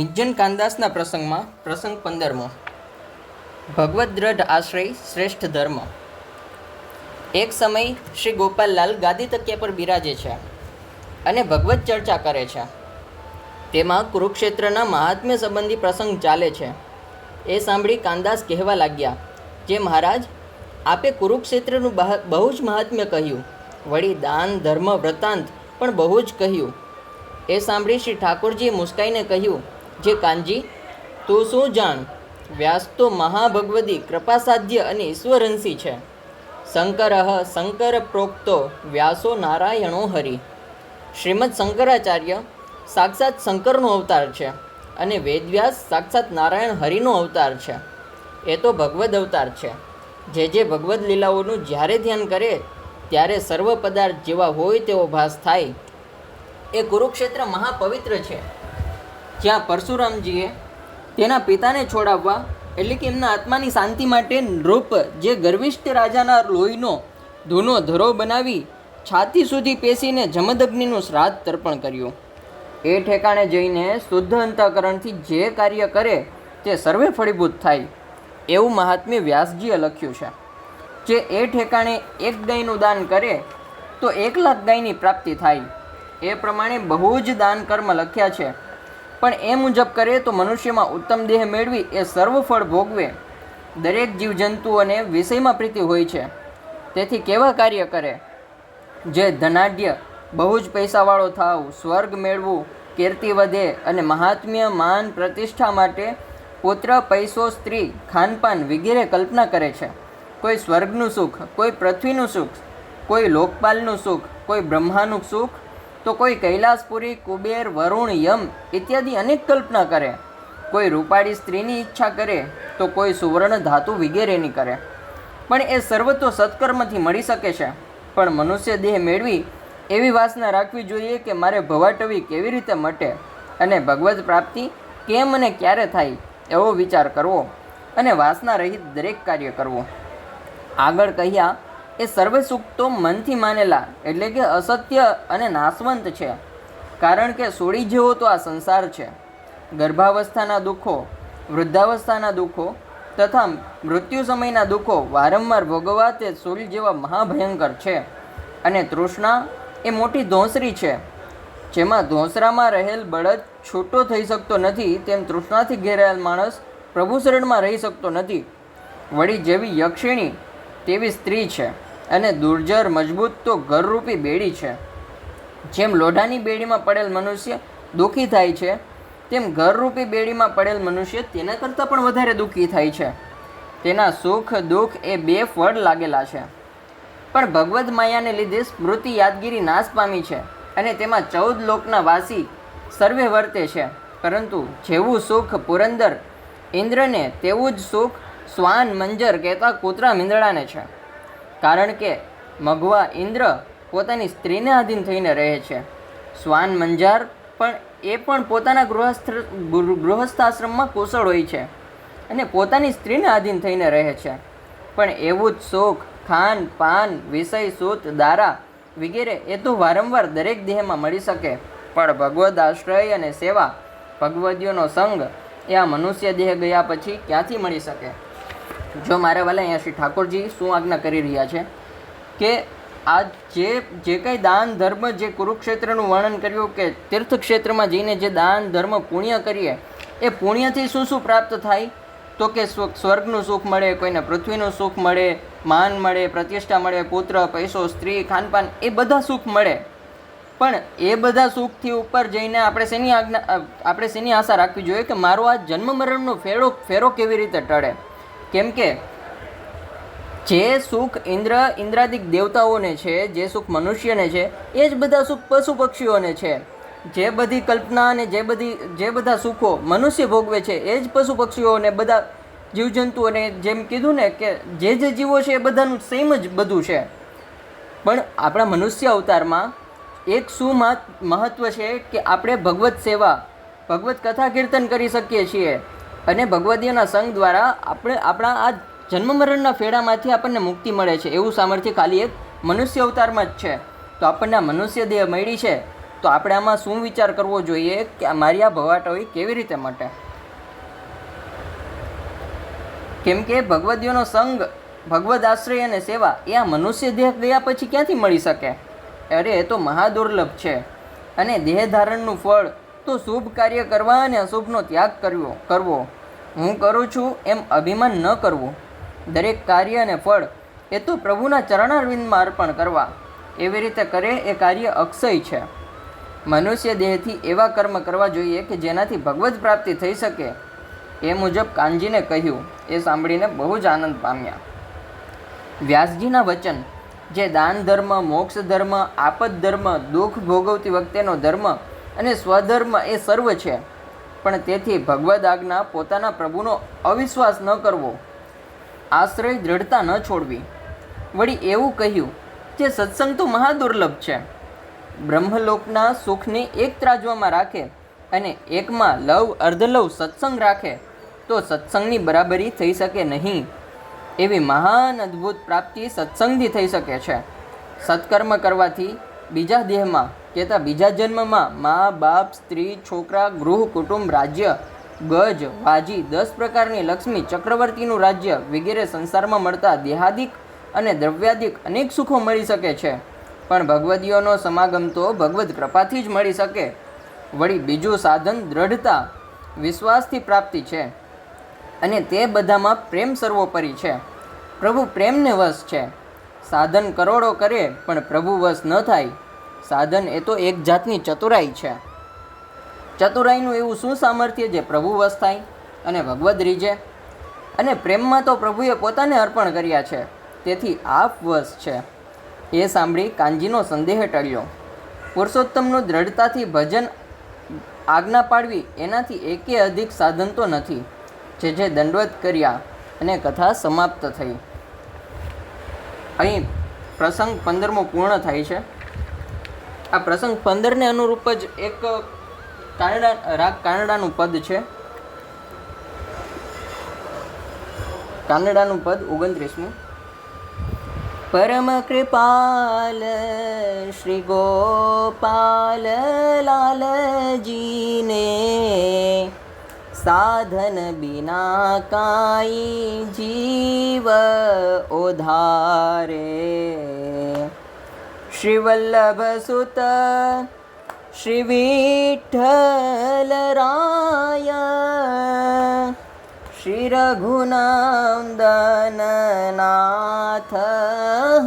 નિજ્જન કાનદાસના પ્રસંગમાં, પ્રસંગ પંદરમો. ભગવદ દ્રઢ આશ્રય, શ્રેષ્ઠ ધર્મ. એક સમય શ્રી ગોપાલલાલ ગાદી તકિયા પર બિરાજે છે અને ભગવત ચર્ચા કરે છે. તેમાં કુરુક્ષેત્રના મહાત્મ્ય સંબંધી પ્રસંગ ચાલે છે. એ સાંભળી કાનદાસ કહેવા લાગ્યા, જે મહારાજ, આપે કુરુક્ષેત્રનું બહુ જ મહાત્મ્ય કહ્યું. વળી દાન, ધર્મ વ્રતાંત પણ બહુ જ કહ્યું. એ સાંભળી શ્રી ઠાકોરજીએ મુસ્કાઈને કહ્યું જે કાનજી, તું શું જાણ? વ્યાસ તો મહાભગવદી, કૃપાસાધ્ય અને ઈશ્વરંશી છે. શંકર શંકર પ્રોક્તો, વ્યાસો નારાયણો હરિ. શ્રીમદ શંકરાચાર્ય સાક્ષાત શંકરનો અવતાર છે અને વેદવ્યાસ સાક્ષાત નારાયણ હરિનો અવતાર છે. એ તો ભગવદ અવતાર છે. જે જે ભગવદ લીલાઓનું જ્યારે ધ્યાન કરે, ત્યારે સર્વ પદાર્થ જેવા હોય તેવો ભાસ થાય. એ કુરુક્ષેત્ર મહાપવિત્ર છે. જ્યાં પરશુરામજીએ તેના પિતાને છોડાવવા એટલે કે એમના આત્માની શાંતિ માટે નૃપ જે ગર્વિષ્ઠ રાજાના લોહીનો ધૂનો ધરો બનાવી છાતી સુધી પેસીને જમદગ્નિનું શ્રાદ્ધ તર્પણ કર્યું. એ ઠેકાણે જઈને શુદ્ધ અંતઃકરણથી જે કાર્ય કરે તે સર્વે ફળીભૂત થાય, એવું મહાત્મ્ય વ્યાસજીએ લખ્યું છે. જે એ ઠેકાણે એક ગાયનું દાન કરે, તો એક લાખ ગાયની પ્રાપ્તિ થાય. એ પ્રમાણે બહુ જ દાન કર્મ લખ્યા છે. પણ એ મુજબ કરે તો મનુષ્યમાં ઉત્તમ દેહ મેળવી એ સર્વ ફળ ભોગવે. દરેક જીવજંતુઓને વિષયમાં પ્રીતિ હોય છે. તેથી કેવા કાર્ય કરે? જે ધનાઢ્ય, બહુ જ પૈસાવાળો થાવ, સ્વર્ગ મેળવું, કીર્તિ વધે અને મહાત્મ્ય માન પ્રતિષ્ઠા માટે પુત્ર, પૈસો, સ્ત્રી, ખાનપાન વગેરે કલ્પના કરે છે. કોઈ સ્વર્ગનું સુખ, કોઈ પૃથ્વીનું સુખ, કોઈ લોકપાલનું સુખ, કોઈ બ્રહ્માનું સુખ તો કોઈ કૈલાસપુરી, કુબેર, વરુણ, યમ ઇત્યાદિ અનેક કલ્પના કરે. કોઈ રૂપાળી સ્ત્રીની ઈચ્છા કરે તો કોઈ સુવર્ણ ધાતુ વગેરેની કરે. પણ એ સર્વ તો સત્કર્મથી મળી શકે છે. પણ મનુષ્ય દેહ મેળવી એવી વાસના રાખવી જોઈએ કે મારે ભવાટવી કેવી રીતે મટે અને ભગવત પ્રાપ્તિ કેમ અને ક્યારે થાય એવો વિચાર કરવો અને વાસના રહિત દરેક કાર્ય કરવું. આગળ કહ્યા એ સર્વે તો મનથી માનેલા, એટલે કે અસત્ય અને નાશવંત છે. કારણ કે સોળી જેવો તો આ સંસાર છે. ગર્ભાવસ્થાના દુઃખો, વૃદ્ધાવસ્થાના દુઃખો તથા મૃત્યુ સમયના દુઃખો વારંવાર ભોગવવા તે સૂળ જેવા મહાભયંકર છે. અને તૃષ્ણા એ મોટી ધોંસરી છે. જેમાં ધોંસરામાં રહેલ બળદ છૂટો થઈ શકતો નથી, તેમ તૃષ્ણાથી ઘેરાયેલ માણસ પ્રભુ શરણમાં રહી શકતો નથી. વળી જેવી યક્ષિણી તેવી સ્ત્રી છે. અને દુર્જર મજબૂત તો ઘરરૂપી બેડી છે. જેમ લોઢાની બેડીમાં પડેલ મનુષ્ય દુઃખી થાય છે, તેમ ઘરરૂપી બેડીમાં પડેલ મનુષ્ય તેના કરતાં પણ વધારે દુઃખી થાય છે. તેના સુખ, દુઃખ એ બે ફળ લાગેલા છે. પણ ભગવદ માયાને લીધે સ્મૃતિ યાદગીરી નાશ પામી છે અને તેમાં ચૌદ લોકના વાસી સર્વે વર્તે છે. પરંતુ જેવું સુખ પુરંદર, ઇન્દ્રને, તેવું જ સુખ શ્વાન મંજર કહેતા કૂતરા મીંદડાને છે. કારણ કે મગવા ઇન્દ્ર પોતાની સ્ત્રીને આધીન થઈને રહે છે. શ્વાન મંજાર પણ એ પણ પોતાના ગૃહસ્થ ગૃહસ્થાશ્રમમાં કુશળ હોય છે અને પોતાની સ્ત્રીને આધીન થઈને રહે છે. પણ એવું જ સુખ ખાન, પાન, વિષય, સૂત, દારા વગેરે એ તો વારંવાર દરેક દેહમાં મળી શકે. પણ ભગવદ આશ્રય અને સેવા, ભગવદીઓનો સંગ એ આ મનુષ્ય દેહ ગયા પછી ક્યાંથી મળી શકે? જો મારા વાલા અહીંયા શ્રી ઠાકોરજી શું આજ્ઞા કરી રહ્યા છે કે આ જે જે કંઈ દાન ધર્મ જે કુરુક્ષેત્રનું વર્ણન કર્યું કે તીર્થક્ષેત્રમાં જઈને જે દાન ધર્મ પુણ્ય કરીએ, એ પુણ્યથી શું શું પ્રાપ્ત થાય? તો કે સ્વર્ગનું સુખ મળે, કોઈને પૃથ્વીનું સુખ મળે, માન મળે, પ્રતિષ્ઠા મળે, પુત્ર, પૈસો, સ્ત્રી, ખાનપાન, એ બધા સુખ મળે. પણ એ બધા સુખથી ઉપર જઈને આપણે શેની આજ્ઞા આપણે શેની આશા રાખવી જોઈએ કે મારો આ જન્મ મરણનો ફેરો ફેરો કેવી રીતે ટળે? કેમ કે જે સુખ ઇન્દ્ર, ઇન્દ્રાદિક દેવતાઓને છે, જે સુખ મનુષ્યને છે, એ જ બધા સુખ પશુ પક્ષીઓને છે. જે બધી કલ્પના અને જે બધી, જે બધા સુખો મનુષ્ય ભોગવે છે, એ જ પશુ પક્ષીઓને બધા જીવજંતુઓને જેમ કીધું ને કે જે જે જીવો છે, એ બધાનું સેમ જ બધું છે. પણ આપણા મનુષ્ય અવતારમાં એક શું મહત- મહત્વ છે કે આપણે ભગવત સેવા, ભગવત કથા કીર્તન કરી શકીએ છીએ. અને ભગવદીયના સંઘ દ્વારા આપણે આપણા આ જન્મ મરણના ફેડામાંથી આપણને મુક્તિ મળે છે. એવું સામર્થ્ય ખાલી એક મનુષ્ય અવતારમાં જ છે. તો આપણને આ મનુષ્ય દેહ મળી છે. તો આપણે આમાં શું વિચાર કરવો જોઈએ કે મારી આ ભવાટોઈ કેવી રીતે મટે? કેમ કે ભગવદીઓનો સંઘ, ભગવદ આશ્રય અને સેવા એ આ મનુષ્ય દેહ ગયા પછી ક્યાંથી મળી શકે? અરે એ તો મહાદુર્લભ છે. અને દેહ ધારણનું ફળ તો શુભ કાર્ય કરવા અને અશુભનો ત્યાગ કરવો કરવો. હું કરું છું એમ અભિમાન ન કરવું. દરેક કાર્ય અને ફળ એ તો પ્રભુના ચરણારવિંદમાં અર્પણ કરવા. એવી રીતે કરે એ કાર્ય અક્ષય છે. મનુષ્ય દેહથી એવા કર્મ કરવા જોઈએ કે જેનાથી ભગવત પ્રાપ્તિ થઈ શકે. એ મુજબ કાનજીને કહ્યું, એ સાંભળીને બહુ જ આનંદ પામ્યા. વ્યાસજીના વચન, જે દાન ધર્મ, મોક્ષ ધર્મ, આપદ ધર્મ, દુઃખ ભોગવતી વખતેનો ધર્મ અને સ્વધર્મ એ સર્વ છે. પણ તેથી ભગવદ આજ્ઞા પોતાના પ્રભુનો અવિશ્વાસ ન કરવો. આશ્રય દ્રઢતા ન છોડવી. વળી એવું કહ્યું કે સત્સંગ તો મહાદુર્લભ છે. બ્રહ્મલોકના સુખને એક ત્રાજવામાં રાખે અને એકમાં લવ, અર્ધલવ, સત્સંગ રાખે તો સત્સંગની બરાબરી થઈ શકે નહીં. એવી મહાન અદ્ભુત પ્રાપ્તિ સત્સંગથી થઈ શકે છે. સત્કર્મ કરવાથી બીજા દેહમાં કહેતા બીજા જન્મમાં મા, બાપ, સ્ત્રી, છોકરા, ગૃહ, કુટુંબ, રાજ્ય, ગજ, વાજી, દસ પ્રકારની લક્ષ્મી, ચક્રવર્તીનું રાજ્ય વગેરે સંસારમાં મળતા દેહાદિક અને દ્રવ્યાદિક અનેક સુખો મળી શકે છે. પણ ભગવદીઓનો સમાગમ તો ભગવદ કૃપાથી જ મળી શકે. વળી બીજું સાધન દ્રઢતા, વિશ્વાસથી પ્રાપ્તિ છે. અને તે બધામાં પ્રેમ સર્વોપરી છે. પ્રભુ પ્રેમને વશ છે. સાધન કરોડો કરે, પણ પ્રભુ વશ ન થાય. સાધન એ તો એક જાતની ચતુરાઈ છે. ચતુરાઈનું એવું શું સામર્થ્ય જે પ્રભુ થાય અને ભગવદ રીજે? અને પ્રેમમાં તો પ્રભુએ પોતાને અર્પણ કર્યા છે, તેથી આપ વસ છે. એ સાંભળી કાંજીનો સંદેહ ટળ્યો. પુરુષોત્તમનું દ્રઢતાથી ભજન આજ્ઞા પાડવી એનાથી એકે અધિક સાધન તો નથી, જે જે દંડવત કર્યા અને કથા સમાપ્ત થઈ. અહીં પ્રસંગ પંદરમો પૂર્ણ થાય છે. આ પ્રસંગ પંદરને અનુરૂપ જ એક કાનડા રાગ કાનડાનું પદ છે. કાનડાનું પદ ઓગણત્રીસમું. પરમ કૃપાલ શ્રી ગોપાલ લાલજીને સાધન બિના કાઈ જીવ ઓધારે. श्रीवल्लभसुत श्रीविठ्ठलराय श्रीरघुनन्दननाथ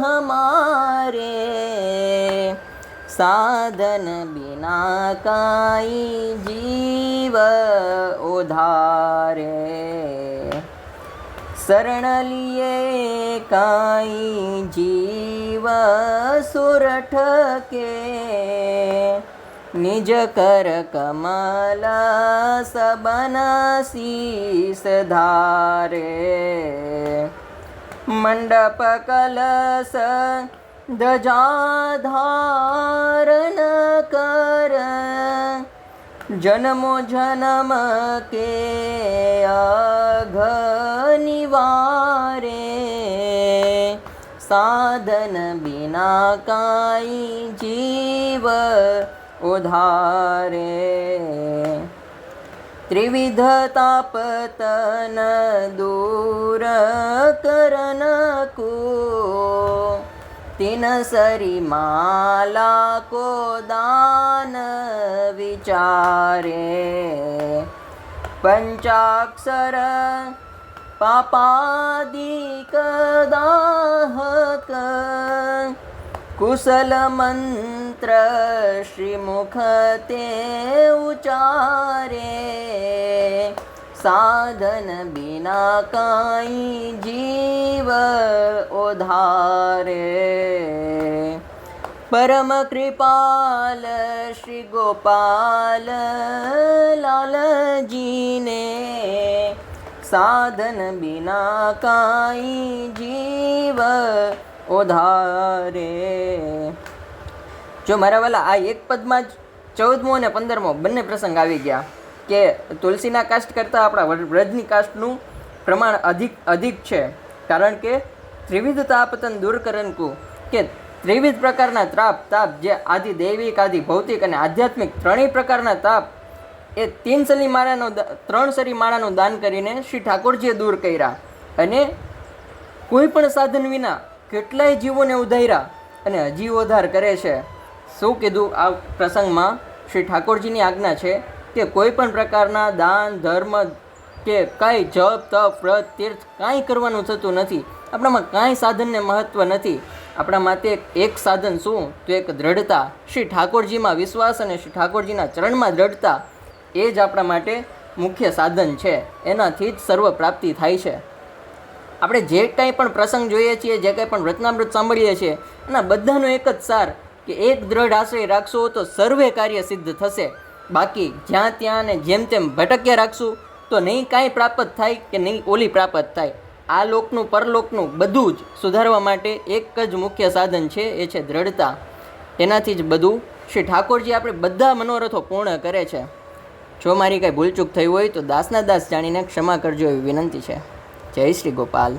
हमारे साधन बिना काई जीव उधारे। शरण काई जीव सुरठ के निजकर धारे मण्डप कलस धजा धारणकर જન્મો જન્મ કે અઘનિવારે સાધન બિના કાઈ જીવ ઉધારે. ત્રિવિધ તાપતન દૂર કરન કો ला को दानविचारे पञ्चाक्षर पापादिकदाहक कुशलमन्त्र श्रीमुखते उचारे સાધન બિના કાઈ જીવ ઓધારે પરમ કૃપાલ શ્રી ગોપાલ લાલજીને સાધન બિના કાઈ જીવ ઓધારે જો મારા વાલા આ એક પદમાં જ ચૌદમો અને પંદરમો બંને પ્રસંગ આવી ગયા. કે તુલસીના કાસ્ટ કરતાં આપણા વ્રજની કાસ્ટનું પ્રમાણ અધિક અધિક છે. કારણ કે ત્રિવિધ તાપતન દૂર કરનકુ કે ત્રિવિધ પ્રકારના ત્રાપ, તાપ જે આદિ દૈવિક, આદિ ભૌતિક અને આધ્યાત્મિક ત્રણેય પ્રકારના તાપ એ તીન સલી માળાનો ત્રણ સરી માળાનું દાન કરીને શ્રી ઠાકોરજીએ દૂર કર્યા. અને કોઈ પણ સાધન વિના કેટલાય જીવોને ઉધાર્યા અને હજી ઉદ્ધાર કરે છે. શું કીધું આ પ્રસંગમાં શ્રી ઠાકોરજીની આજ્ઞા છે? કે કોઈ પણ પ્રકારના દાન, ધર્મ કે કાંઈ જપ, તપ, વ્રત, તીર્થ કાંઈ કરવાનું થતું નથી. આપણામાં કાંઈ સાધનને મહત્ત્વ નથી. આપણા માટે એક- સાધન શું? તો એક દ્રઢતા. શ્રી ઠાકોરજીમાં વિશ્વાસ અને શ્રી ઠાકોરજીના ચરણમાં દ્રઢતા એ જ આપણા માટે મુખ્ય સાધન છે. એનાથી જ સર્વ પ્રાપ્તિ થાય છે. આપણે જે કાંઈ પણ પ્રસંગ જોઈએ છીએ, જે કાંઈ પણ રત્નામૃત સાંભળીએ છીએ, એના બધાનો એક જ સાર કે એક દ્રઢ આશ્રય રાખશો તો સર્વે કાર્ય સિદ્ધ થશે. બાકી જ્યાં ત્યાં ને જેમ તેમ ભટક્યા રાખશું, તો નહીં કાંઈ પ્રાપ્ત થાય કે નહીં ઓલી પ્રાપ્ત થાય. આ લોકનું, પરલોકનું બધું જ સુધારવા માટે એક જ મુખ્ય સાધન છે, એ છે દ્રઢતા. એનાથી જ બધું શ્રી ઠાકોરજી આપણે બધા મનોરથો પૂર્ણ કરે છે. જો મારી કાંઈ ભૂલચૂક થઈ હોય તો દાસના દાસ જાણીને ક્ષમા કરજો એવી વિનંતી છે. જય શ્રી ગોપાલ.